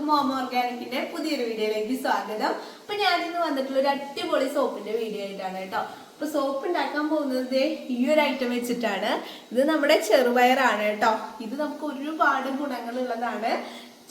എല്ലാവർക്കും മോമ ഓർഗാനിക്കിന്റെ പുതിയൊരു വീഡിയോയിലേക്ക് സ്വാഗതം. അപ്പൊ ഞാനിന്ന് വന്നിട്ടുള്ള ഒരു അടിപൊളി സോപ്പിന്റെ വീഡിയോ ആയിട്ടാണ് കേട്ടോ. അപ്പൊ സോപ്പ് ഉണ്ടാക്കാൻ പോകുന്നത് ഈ ഒരു ഐറ്റം വെച്ചിട്ടാണ്. ഇത് നമ്മുടെ ചെറുപയറാണ് കേട്ടോ. ഇത് നമുക്ക് ഒരുപാട് ഗുണങ്ങളുള്ളതാണ്.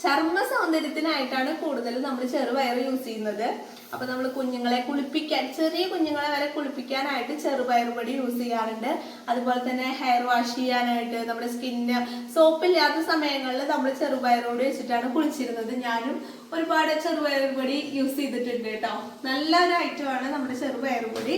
ചർമ്മ സൗന്ദര്യത്തിനായിട്ടാണ് കൂടുതലും നമ്മൾ ചെറുപയർ യൂസ് ചെയ്യുന്നത്. അപ്പൊ നമ്മൾ കുഞ്ഞുങ്ങളെ കുളിപ്പിക്കാൻ ചെറിയ കുഞ്ഞുങ്ങളെ വരെ കുളിപ്പിക്കാനായിട്ട് ചെറുപയർ പൊടി യൂസ് ചെയ്യാറുണ്ട്. അതുപോലെ തന്നെ ഹെയർ വാഷ് ചെയ്യാനായിട്ട് നമ്മുടെ സ്കിന്ന് സോപ്പില്ലാത്ത സമയങ്ങളിൽ നമ്മൾ ചെറുപയറോട് വെച്ചിട്ടാണ് കുളിച്ചിരുന്നത്. ഞാനും ഒരുപാട് ചെറുപയർ പൊടി യൂസ് ചെയ്തിട്ടുണ്ട് കേട്ടോ. നല്ലൊരു ഐറ്റമാണ് നമ്മുടെ ചെറുപയർ പൊടി.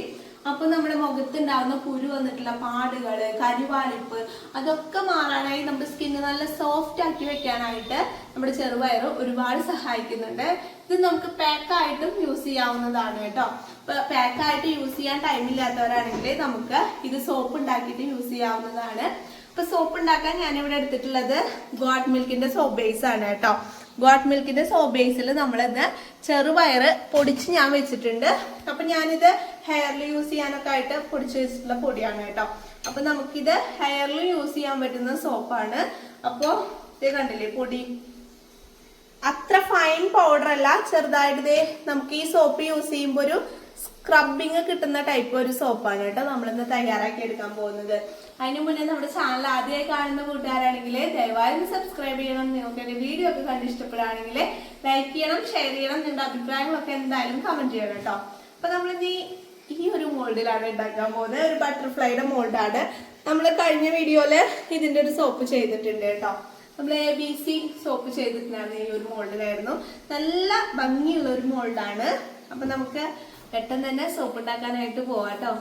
അപ്പൊ നമ്മുടെ മുഖത്ത് ഉണ്ടാവുന്ന കുരു വന്നിട്ടുള്ള പാടുകൾ കരിവാളിപ്പ് അതൊക്കെ മാറാനായി നമ്മുടെ സ്കിന്ന് നല്ല സോഫ്റ്റ് ആക്കി വെക്കാനായിട്ട് നമ്മുടെ ചെറുപയർ ഒരുപാട് സഹായിക്കുന്നുണ്ട്. ഇത് നമുക്ക് പാക്കായിട്ടും യൂസ് ചെയ്യാവുന്നതാണ് കേട്ടോ. പാക്കായിട്ട് യൂസ് ചെയ്യാൻ ടൈം ഇല്ലാത്തവരാണെങ്കിൽ നമുക്ക് ഇത് സോപ്പ് ഉണ്ടാക്കിയിട്ട് യൂസ് ചെയ്യാവുന്നതാണ്. ഇപ്പൊ സോപ്പ് ഉണ്ടാക്കാൻ ഞാനിവിടെ എടുത്തിട്ടുള്ളത് ഗോഡ് മിൽക്കിന്റെ സോപ്പ് ബേസ് ആണ് കേട്ടോ. ഗോഡ് മിൽക്കിന്റെ സോപ്പ് ബേസിൽ നമ്മളിന്ന് ചെറുപയറ് പൊടിച്ച് ഞാൻ വെച്ചിട്ടുണ്ട്. അപ്പൊ ഞാനിത് ഹെയറിൽ യൂസ് ചെയ്യാനൊക്കെ ആയിട്ട് പൊടിച്ച് വെച്ചിട്ടുള്ള പൊടിയാണ് കേട്ടോ. അപ്പൊ നമുക്കിത് ഹെയറിൽ യൂസ് ചെയ്യാൻ പറ്റുന്ന സോപ്പാണ് അപ്പോ ഇത് കണ്ടില്ലേ പൊടി? അത്ര ഫൈൻ പൗഡർ അല്ല ചെറുതായിട്ട് നമുക്ക് ഈ സോപ്പ് യൂസ് ചെയ്യുമ്പോൾ ഒരു സ്ക്രബിങ് കിട്ടുന്ന ടൈപ്പ് ഒരു സോപ്പാണ് കേട്ടോ നമ്മളിന്ന് തയ്യാറാക്കി എടുക്കാൻ പോകുന്നത്. അതിനു മുന്നേ നമ്മുടെ ചാനൽ ആദ്യമായി കാണുന്ന കൂട്ടുകാരാണെങ്കിൽ ദയവായി സബ്സ്ക്രൈബ് ചെയ്യണം. നിങ്ങൾക്ക് എന്റെ വീഡിയോ ഒക്കെ കണ്ട് ഇഷ്ടപ്പെടുകയാണെങ്കിൽ ലൈക്ക് ചെയ്യണം ഷെയർ ചെയ്യണം നിങ്ങളുടെ അഭിപ്രായങ്ങളൊക്കെ എന്തായാലും കമന്റ് ചെയ്യണം കേട്ടോ. അപ്പൊ നമ്മളിന്ന് ഈ ഒരു മോൾഡിലാണ് ഉണ്ടാക്കാൻ പോകുന്നത്. ഒരു ബട്ടർഫ്ലൈയുടെ മോൾഡാണ് നമ്മൾ കഴിഞ്ഞ വീഡിയോയിൽ ഇതിന്റെ ഒരു സോപ്പ് ചെയ്തിട്ടുണ്ട് കേട്ടോ. നമ്മൾ എ ബി സി സോപ്പ് ചെയ്തിട്ടുണ്ടായിരുന്നു ഈ ഒരു മോൾഡിലായിരുന്നു നല്ല ഭംഗിയുള്ള ഒരു മോൾഡാണ് അപ്പൊ നമുക്ക് പെട്ടെന്ന് തന്നെ സോപ്പ് ഉണ്ടാക്കാനായിട്ട് പോവാട്ടോ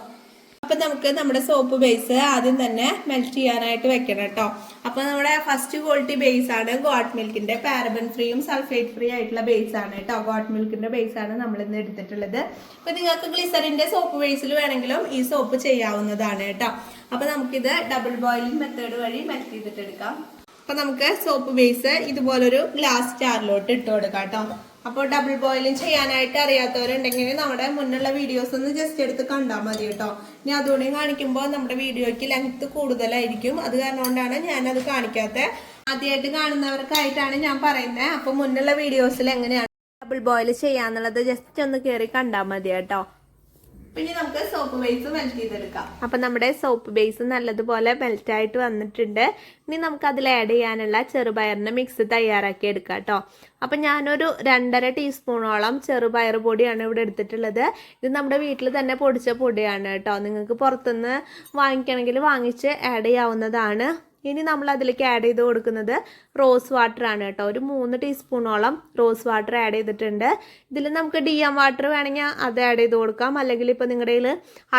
അപ്പൊ നമുക്ക് നമ്മുടെ സോപ്പ് ബേസ് ആദ്യം തന്നെ മെൽറ്റ് ചെയ്യാനായിട്ട് വെക്കണം കേട്ടോ അപ്പൊ നമ്മുടെ ഫസ്റ്റ് ക്വാളിറ്റി ബേസ് ആണ് ഗോട്ട് മിൽക്കിന്റെ പാരബൻ ഫ്രീയും സൾഫേറ്റ് ഫ്രീ ആയിട്ടുള്ള ബേസ് ആണ് കേട്ടോ ഗോട്ട് മിൽക്കിന്റെ ബേസ് ആണ് നമ്മൾ ഇന്ന് എടുത്തിട്ടുള്ളത്. ഇപ്പൊ നിങ്ങൾക്ക് ഗ്ലിസറിന്റെ സോപ്പ് ബേസിൽ വേണമെങ്കിലും ഈ സോപ്പ് ചെയ്യാവുന്നതാണ് കേട്ടോ അപ്പൊ നമുക്കിത് ഡബിൾ ബോയിലിംഗ് മെത്തേഡ് വഴി മെൽറ്റ് ചെയ്തിട്ട് എടുക്കാം. അപ്പൊ നമുക്ക് സോപ്പ് ബേസ് ഇതുപോലൊരു ഗ്ലാസ് ജാറിലോട്ട് ഇട്ട് കൊടുക്കാം കേട്ടോ അപ്പോൾ ഡബിൾ ബോയിലും ചെയ്യാനായിട്ട് അറിയാത്തവരുണ്ടെങ്കിൽ നമ്മുടെ മുന്നുള്ള വീഡിയോസ് ഒന്ന് ജസ്റ്റ് എടുത്ത് കണ്ടാൽ മതി കേട്ടോ ഇനി അതുകൊണ്ട് കാണിക്കുമ്പോൾ നമ്മുടെ വീഡിയോയ്ക്ക് ലെങ്ത് കൂടുതലായിരിക്കും. അത് കാരണം കൊണ്ടാണ് ഞാനത് കാണിക്കാത്തത് ആദ്യമായിട്ട് കാണുന്നവർക്കായിട്ടാണ് ഞാൻ പറയുന്നത് അപ്പോൾ മുന്നുള്ള വീഡിയോസിൽ എങ്ങനെയാണ് ഡബിൾ ബോയിൽ ചെയ്യാന്നുള്ളത് ജസ്റ്റ് ഒന്ന് കയറി കണ്ടാൽ മതി കേട്ടോ പിന്നെ നമുക്ക് സോപ്പ് ബേസ് മെൽറ്റ് ചെയ്തെടുക്കാം. അപ്പൊ നമ്മുടെ സോപ്പ് ബേസ് നല്ലതുപോലെ മെൽറ്റ് ആയിട്ട് വന്നിട്ടുണ്ട്. ഇനി നമുക്ക് അതിൽ ആഡ് ചെയ്യാനുള്ള ചെറുപയറിന്റെ മിക്സ് തയ്യാറാക്കി എടുക്കാം കേട്ടോ അപ്പൊ ഞാനൊരു രണ്ടര ടീസ്പൂണോളം ചെറുപയർ പൊടിയാണ് ഇവിടെ എടുത്തിട്ടുള്ളത്. ഇത് നമ്മുടെ വീട്ടിൽ തന്നെ പൊടിച്ച പൊടിയാണ് കേട്ടോ നിങ്ങൾക്ക് പുറത്തുനിന്ന് വാങ്ങിക്കണമെങ്കിൽ വാങ്ങിച്ച് ആഡ് ചെയ്യാവുന്നതാണ്. ഇനി നമ്മൾ അതിലേക്ക് ആഡ് ചെയ്ത് കൊടുക്കുന്നത് റോസ് വാട്ടർ ആണ് കേട്ടോ. ഒരു മൂന്ന് ടീസ്പൂണോളം റോസ് വാട്ടർ ആഡ് ചെയ്തിട്ടുണ്ട്. ഇതിൽ നമുക്ക് ഡി എം വാട്ടർ വേണമെങ്കിൽ അത് ആഡ് ചെയ്ത് കൊടുക്കാം. അല്ലെങ്കിൽ ഇപ്പോൾ നിങ്ങളുടെ കയ്യിൽ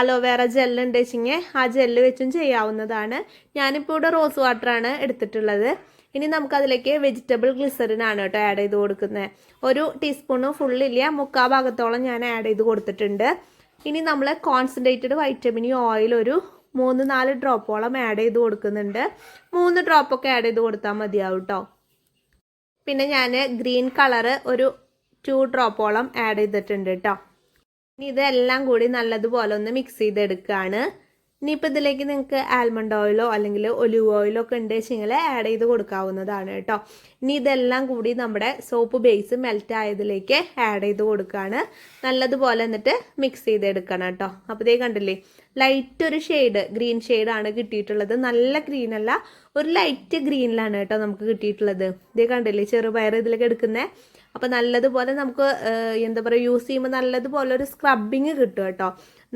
അലോവേറ ജെല്ല് ഉണ്ട് വെച്ചെങ്കിൽ ആ ജെല്ല് വെച്ചും ചെയ്യാവുന്നതാണ്. ഞാനിപ്പോൾ ഇവിടെ റോസ് വാട്ടർ ആണ് എടുത്തിട്ടുള്ളത്. ഇനി നമുക്ക് അതിലേക്ക് വെജിറ്റബിൾ ഗ്ലിസറിൻ ആണ് കേട്ടോ ആഡ് ചെയ്ത് കൊടുക്കുന്നത്. ഒരു ടീസ്പൂണ് ഫുള്ളില്ല മുക്കാ ഭാഗത്തോളം ഞാൻ ആഡ് ചെയ്ത് കൊടുത്തിട്ടുണ്ട്. ഇനി നമ്മൾ കോൺസെൻട്രേറ്റഡ് വൈറ്റമിൻ ഓയിൽ ഒരു മൂന്ന് നാല് ഡ്രോപ്പോളം ആഡ് ചെയ്ത് കൊടുക്കുന്നുണ്ട്. മൂന്ന് ഡ്രോപ്പൊക്കെ ആഡ് ചെയ്ത് കൊടുത്താൽ മതിയാവും കേട്ടോ പിന്നെ ഞാൻ ഗ്രീൻ കളറ് ഒരു ടു ഡ്രോപ്പോളം ആഡ് ചെയ്തിട്ടുണ്ട് കേട്ടോ ഇനി ഇതെല്ലാം കൂടി നല്ലതുപോലെ ഒന്ന് മിക്സ് ചെയ്തെടുക്കുകയാണ് ഇനിയിപ്പോൾ ഇതിലേക്ക് നിങ്ങൾക്ക് ആൽമണ്ട് ഓയിലോ അല്ലെങ്കിൽ ഒലിവ് ഓയിലോ ഒക്കെ ഉണ്ട് വെച്ചെങ്കിൽ ആഡ് ചെയ്ത് കൊടുക്കാവുന്നതാണ് കേട്ടോ ഇനി ഇതെല്ലാം കൂടി നമ്മുടെ സോപ്പ് ബേസ് മെൽറ്റ് ആയതിലേക്ക് ആഡ് ചെയ്ത് കൊടുക്കുകയാണ് നല്ലതുപോലെ എന്നിട്ട് മിക്സ് ചെയ്തെടുക്കണം കേട്ടോ അപ്പോൾ ഇതേ കണ്ടില്ലേ ലൈറ്റ് ഒരു ഷെയ്ഡ് ഗ്രീൻ ഷെയ്ഡാണ് കിട്ടിയിട്ടുള്ളത്. നല്ല ഗ്രീൻ അല്ല ഒരു ലൈറ്റ് ഗ്രീനിലാണ് കേട്ടോ നമുക്ക് കിട്ടിയിട്ടുള്ളത്. ഇതേ കണ്ടില്ലേ ചെറുപയർ ഇതിലേക്ക് എടുക്കുന്നേ? അപ്പോൾ നല്ലതുപോലെ നമുക്ക് എന്താ പറയുക യൂസ് ചെയ്യുമ്പോൾ നല്ലതുപോലെ ഒരു സ്ക്രബിങ് കിട്ടും കേട്ടോ.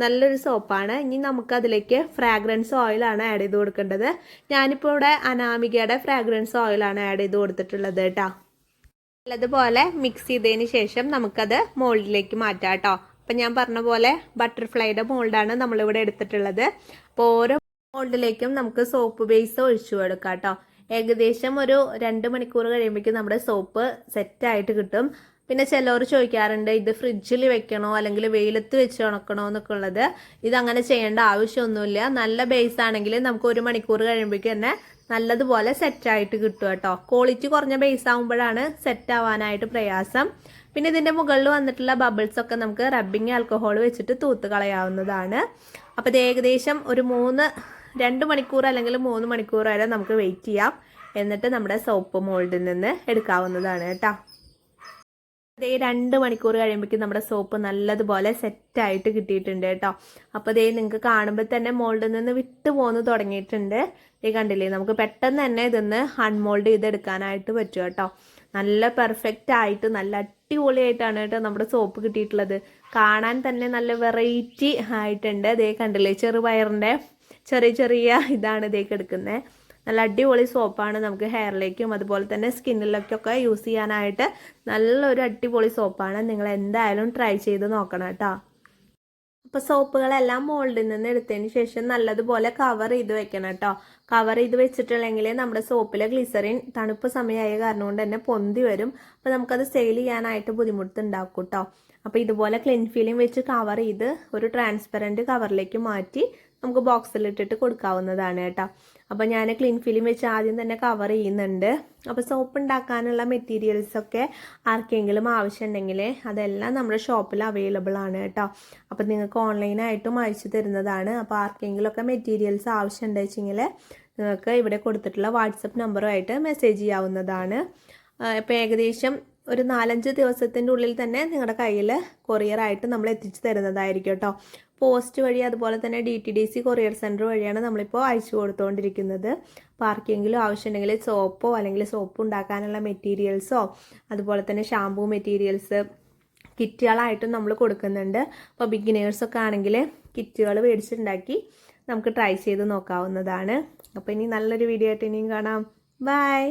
നല്ലൊരു സോപ്പാണ് ഇനി നമുക്ക് അതിലേക്ക് ഫ്രാഗ്രൻസ് ഓയിലാണ് ആഡ് ചെയ്ത് കൊടുക്കേണ്ടത്. ഞാനിപ്പോൾ ഇവിടെ അനാമികയുടെ ഫ്രാഗ്രൻസ് ഓയിലാണ് ആഡ് ചെയ്ത് കൊടുത്തിട്ടുള്ളത് കേട്ടോ. നല്ലതുപോലെ മിക്സ് ചെയ്തതിന് ശേഷം നമുക്കത് മോൾഡിലേക്ക് മാറ്റാം കേട്ടോ. അപ്പം ഞാൻ പറഞ്ഞ പോലെ ബട്ടർഫ്ലൈയുടെ മോൾഡാണ് നമ്മളിവിടെ എടുത്തിട്ടുള്ളത്. അപ്പോൾ ഓരോ മോൾഡിലേക്കും നമുക്ക് സോപ്പ് ബേസ് ഒഴിച്ചു കൊടുക്കാം കേട്ടോ. ഏകദേശം ഒരു രണ്ട് മണിക്കൂർ കഴിയുമ്പോഴേക്കും നമ്മുടെ സോപ്പ് സെറ്റായിട്ട് കിട്ടും. പിന്നെ ചിലവർ ചോദിക്കാറുണ്ട് ഇത് ഫ്രിഡ്ജിൽ വെക്കണോ അല്ലെങ്കിൽ വെയിലത്ത് വെച്ച് ഉണക്കണോ എന്നൊക്കെ ഉള്ളത്? ഇതങ്ങനെ ചെയ്യേണ്ട ആവശ്യമൊന്നുമില്ല. നല്ല ബേസ് ആണെങ്കിൽ നമുക്ക് ഒരു മണിക്കൂർ കഴിയുമ്പോഴേക്കും തന്നെ നല്ലതുപോലെ സെറ്റായിട്ട് കിട്ടും കേട്ടോ. ക്വാളിറ്റി കുറഞ്ഞ ബേസ് ആകുമ്പോഴാണ് സെറ്റ് ആവാനായിട്ട് പ്രയാസം. പിന്നെ ഇതിന്റെ മുകളിൽ വന്നിട്ടുള്ള ബബിൾസ് ഒക്കെ നമുക്ക് റബ്ബിങ് ആൽക്കഹോൾ വെച്ചിട്ട് തൂത്ത് കളയാവുന്നതാണ്. അപ്പോൾ ഇത് ഏകദേശം ഒരു മൂന്ന് രണ്ട് മണിക്കൂർ അല്ലെങ്കിൽ മൂന്ന് മണിക്കൂർ വരെ നമുക്ക് വെയിറ്റ് ചെയ്യാം. എന്നിട്ട് നമ്മുടെ സോപ്പ് മോൾഡിൽ നിന്ന് എടുക്കാവുന്നതാണ് കേട്ടോ. ദേ രണ്ട് മണിക്കൂർ കഴിയുമ്പോഴേക്കും നമ്മുടെ സോപ്പ് നല്ലതുപോലെ സെറ്റായിട്ട് കിട്ടിയിട്ടുണ്ട് കേട്ടോ. അപ്പോൾ ദേ നിങ്ങൾക്ക് കാണുമ്പോൾ തന്നെ മോൾഡിൽ നിന്ന് വിട്ടു പോന്ന് തുടങ്ങിയിട്ടുണ്ട്. ദേ കണ്ടില്ലേ നമുക്ക് പെട്ടെന്ന് തന്നെ ഇതൊന്ന് അൺമോൾഡ് ചെയ്തെടുക്കാനായിട്ട് പറ്റും കേട്ടോ. നല്ല പെർഫെക്റ്റ് ആയിട്ട് നല്ല അടിപൊളിയായിട്ടാണ് കേട്ടോ നമ്മുടെ സോപ്പ് കിട്ടിയിട്ടുള്ളത്. കാണാൻ തന്നെ നല്ല വെറൈറ്റി ആയിട്ടുണ്ട്. ദേ കണ്ടില്ലേ ചെറുപയറിന്റെ ചെറിയ ചെറിയ ഇതാണ് ഇതേക്ക് എടുക്കുന്നത് നല്ല അടിപൊളി സോപ്പാണ് നമുക്ക് ഹെയറിലേക്കും അതുപോലെ തന്നെ സ്കിന്നിലേക്കൊക്കെ യൂസ് ചെയ്യാനായിട്ട് നല്ലൊരു അടിപൊളി സോപ്പാണ്. നിങ്ങൾ എന്തായാലും ട്രൈ ചെയ്ത് നോക്കണം കേട്ടോ അപ്പോൾ സോപ്പുകളെല്ലാം മോൾഡിൽ നിന്ന് എടുത്തതിന് ശേഷം നല്ലതുപോലെ കവർ ചെയ്ത് വെക്കണം കേട്ടോ കവർ ചെയ്ത് വെച്ചിട്ടുണ്ടെങ്കിൽ നമ്മുടെ സോപ്പിലെ ഗ്ലിസറിൻ തണുപ്പ് സമയമായ കാരണം കൊണ്ട് തന്നെ പൊന്തി വരും. അപ്പോൾ നമുക്കത് സെയിൽ ചെയ്യാനായിട്ട് ബുദ്ധിമുട്ടുണ്ടാക്കും കേട്ടോ അപ്പോൾ ഇതുപോലെ ക്ലിൻ ഫീലിംഗ് വെച്ച് കവർ ചെയ്ത് ഒരു ട്രാൻസ്പെറന്റ് കവറിലേക്ക് മാറ്റി നമുക്ക് ബോക്സിലിട്ടിട്ട് കൊടുക്കാവുന്നതാണ് കേട്ടോ. അപ്പോൾ ഞാൻ ക്ലീൻ ഫിലിം വെച്ച് ആദ്യം തന്നെ കവർ ചെയ്യുന്നുണ്ട്. അപ്പോൾ സോപ്പ് ഉണ്ടാക്കാനുള്ള മെറ്റീരിയൽസ് ഒക്കെ ആർക്കെങ്കിലും ആവശ്യമുണ്ടെങ്കിൽ അതെല്ലാം നമ്മുടെ ഷോപ്പിൽ അവൈലബിൾ ആണ് കേട്ടോ. അപ്പോൾ നിങ്ങൾക്ക് ഓൺലൈനായിട്ടും അയച്ചു തരുന്നതാണ്. അപ്പോൾ ആർക്കെങ്കിലും ഒക്കെ മെറ്റീരിയൽസ് ആവശ്യമുണ്ടെന്ന് വെച്ചെങ്കിൽ നിങ്ങൾക്ക് ഇവിടെ കൊടുത്തിട്ടുള്ള വാട്സപ്പ് നമ്പറുമായിട്ട് മെസ്സേജ് ചെയ്യാവുന്നതാണ്. ഇപ്പോൾ ഏകദേശം ഒരു നാലഞ്ച് ദിവസത്തിന്റെ ഉള്ളിൽ തന്നെ നിങ്ങളുടെ കയ്യിൽ കൊറിയറായിട്ട് നമ്മൾ എത്തിച്ചു തരുന്നതായിരിക്കും കേട്ടോ. പോസ്റ്റ് വഴി അതുപോലെ തന്നെ D T D C courier centre വഴിയാണ് നമ്മളിപ്പോൾ അയച്ചു കൊടുത്തുകൊണ്ടിരിക്കുന്നത് അപ്പോൾ ആവശ്യമുണ്ടെങ്കിൽ സോപ്പോ അല്ലെങ്കിൽ സോപ്പ് ഉണ്ടാക്കാനുള്ള മെറ്റീരിയൽസോ അതുപോലെ തന്നെ ഷാമ്പൂ മെറ്റീരിയൽസ് കിറ്റുകളായിട്ടും നമ്മൾ കൊടുക്കുന്നുണ്ട്. അപ്പോൾ ബിഗിനേഴ്സൊക്കെ ആണെങ്കിൽ കിറ്റുകൾ മേടിച്ചിട്ടുണ്ടാക്കി നമുക്ക് ട്രൈ ചെയ്ത് നോക്കാവുന്നതാണ്. അപ്പോൾ ഇനി നല്ലൊരു വീഡിയോ ആയിട്ട് ഇനിയും കാണാം. ബൈ